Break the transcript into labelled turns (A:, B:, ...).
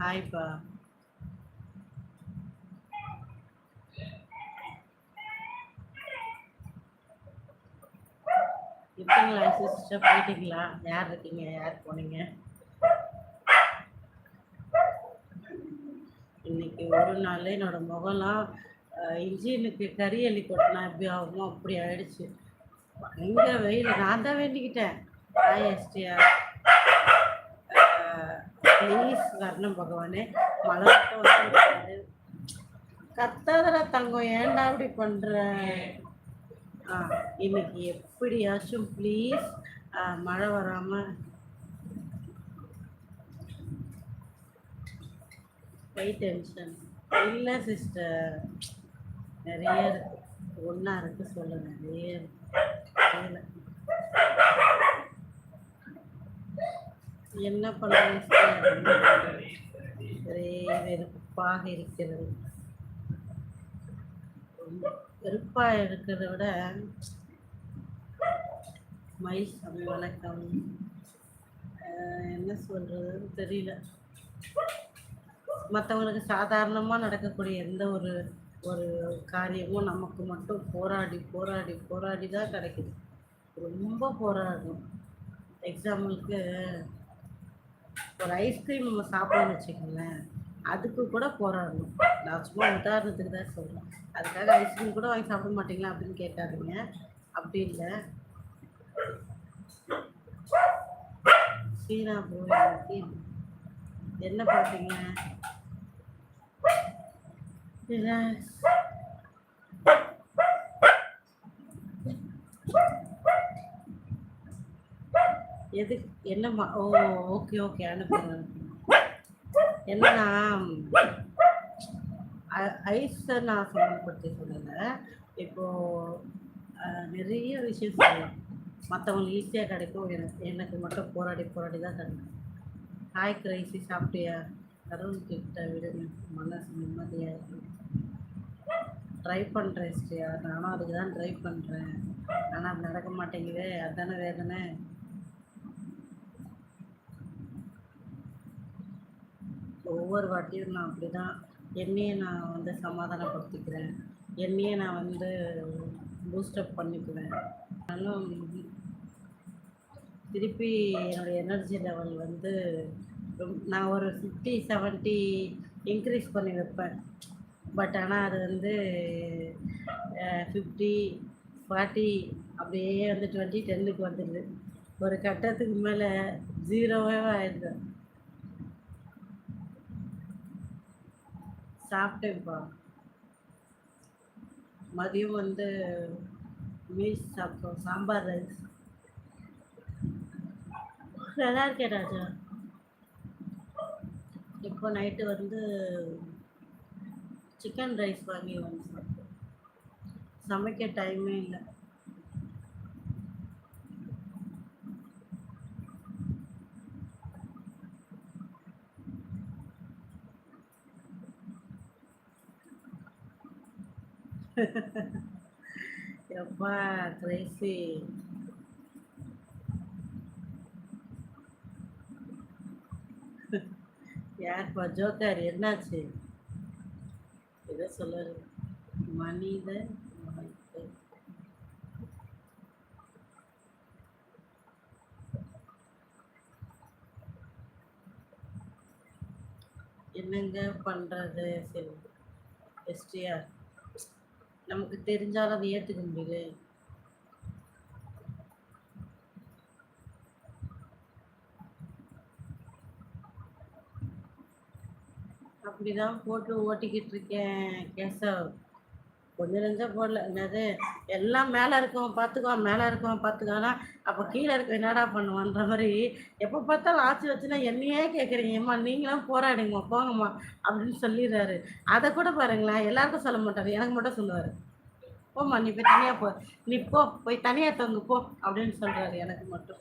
A: ஹாய்ப்பா இருக்கீங்களா சிஸ்டர் போயிட்டீங்களா? யார் இருக்கீங்க? யார் போனீங்க? இன்னைக்கு ஒரு நாள் என்னோட முகம்லாம் இன்ஜினுக்கு கறி அள்ளி கொட்டினா எப்படி ஆகுமோ? அப்படி ஆயிடுச்சு. பயங்கர வெயில். நான் தான் வேண்டிக்கிட்டேன். ஹாய் எஸ்டியா ப்ளீஸ் வரணும் பகவானே மழை கத்தாதர தங்கம் ஏன்டா இப்படி பண்ற? ஆ இன்னைக்கு எப்படியாச்சும் ப்ளீஸ் மழை வராம. கை டென்ஷன் இல்லை சிஸ்டர் நிறைய இருக்கு. ஒன்றா இருக்கு சொல்ல நிறைய இருக்கு தெரியல. என்ன பண்ணுறது ஒரே வெறுப்பாக இருக்கிறது. வெறுப்பாக இருக்கிறத விட மயில் வணக்கம். என்ன சொல்கிறதுன்னு தெரியல. மற்றவங்களுக்கு சாதாரணமாக நடக்கக்கூடிய எந்த ஒரு ஒரு காரியமும் நமக்கு மட்டும் போராடி போராடி போராடி தான் கிடைக்குது. ரொம்ப போராடும் எக்ஸாம்பிளுக்கு ஒரு ஐஸ்கிரீம் நம்ம சாப்பிடணும்னு வச்சுக்கோங்களேன் அதுக்கு கூட போராடணும். நான் சும்மா உதாரணத்துக்கு தான் சொல்கிறேன் அதுக்காக ஐஸ்கிரீம் கூட வாங்கி சாப்பிட மாட்டீங்களா அப்படின்னு கேட்காதீங்க அப்படி இல்லை. சீனா போய் என்ன பார்த்தீங்க Relax. எது என்னம்மா ஓ ஓகே ஓகே அனுப்புறேன் என்னன்னா ஐஸை நான் சம்மந்தப்படுத்தி சொல்லலை. இப்போ நிறைய விஷயம் சொல்லலாம். மற்றவங்களுக்கு ஈஸியாக கிடைக்கும். எனக்கு எனக்கு மட்டும் போராடி போராடி தான் கிடைக்கும். ஹாய் கிரைசி சாப்பிட்டியா? கடவுள் கிட்ட விடுங்க மனசு நிம்மதியாக இருக்கும். ட்ரை பண்ணுறேன் ஸ்ரீயா நானும் அதுக்கு தான் ட்ரை பண்ணுறேன் ஆனால் அது நடக்க மாட்டேங்குதே. அதானே வேதனை? ஒவ்வொரு வாட்டியும் நான் அப்படி தான் என்னையே நான் வந்து சமாதானப்படுத்திக்கிறேன். என்னையே நான் வந்து பூஸ்டப் பண்ணிக்குவேன். ஆனாலும் திருப்பி என்னோடய எனர்ஜி லெவல் வந்து நான் ஒரு ஃபிஃப்டி செவன்ட்டி இன்க்ரீஸ் பண்ணி வைப்பேன். பட் ஆனால் அது வந்து ஃபிஃப்டி ஃபார்ட்டி அப்படியே வந்து டுவெண்ட்டி டென்னுக்கு வந்துடுது. ஒரு கட்டத்துக்கு மேலே ஜீரோவே ஆயிடுது. சாப்பிட்டேன்ப்பா மதியம் வந்து மீல்ஸ் சாப்பிட்டோம் சாம்பார் ரைஸ். நல்லா இருக்கேன் ராஜா. இப்போ நைட்டு வந்து சிக்கன் ரைஸ் வாங்கி வந்து சாப்பிட்டோம் சமைக்க டைமே இல்லை. எப்பா கிரேசி யார்ப்பா ஜோக்கார் என்னாச்சு எதை சொல்லு மனித என்னங்க பண்றது? சரி எஸ்டிஆர். நமக்கு தெரிஞ்சாலும் அதை ஏற்றுக்க முடியல அப்படிதான் போட்டு ஓட்டிக்கிட்டு இருக்கேன் கேசவ் கொஞ்சம் நெஞ்சம் போடல. என்னது? எல்லாம் மேலே இருக்கவன் பார்த்துக்குவான் மேலே இருக்கவன் பார்த்துக்கான்னா அப்போ கீழே இருக்க என்னடா பண்ணுவான்ற மாதிரி எப்போ பார்த்தாலும் ஆச்சு வச்சுன்னா என்னையே கேட்குறீங்கம்மா நீங்களும் போராடுங்கம்மா போங்கம்மா அப்படின்னு சொல்லிடுறாரு. அதை கூட பாருங்களேன் எல்லாருக்கும் சொல்ல மாட்டார் எனக்கு மட்டும் சொல்லுவார். போம்மா நீ போய் தனியாக போ நீ போ போய் தனியாக தொங்கு போ அப்படின்னு சொல்கிறாரு எனக்கு மட்டும்.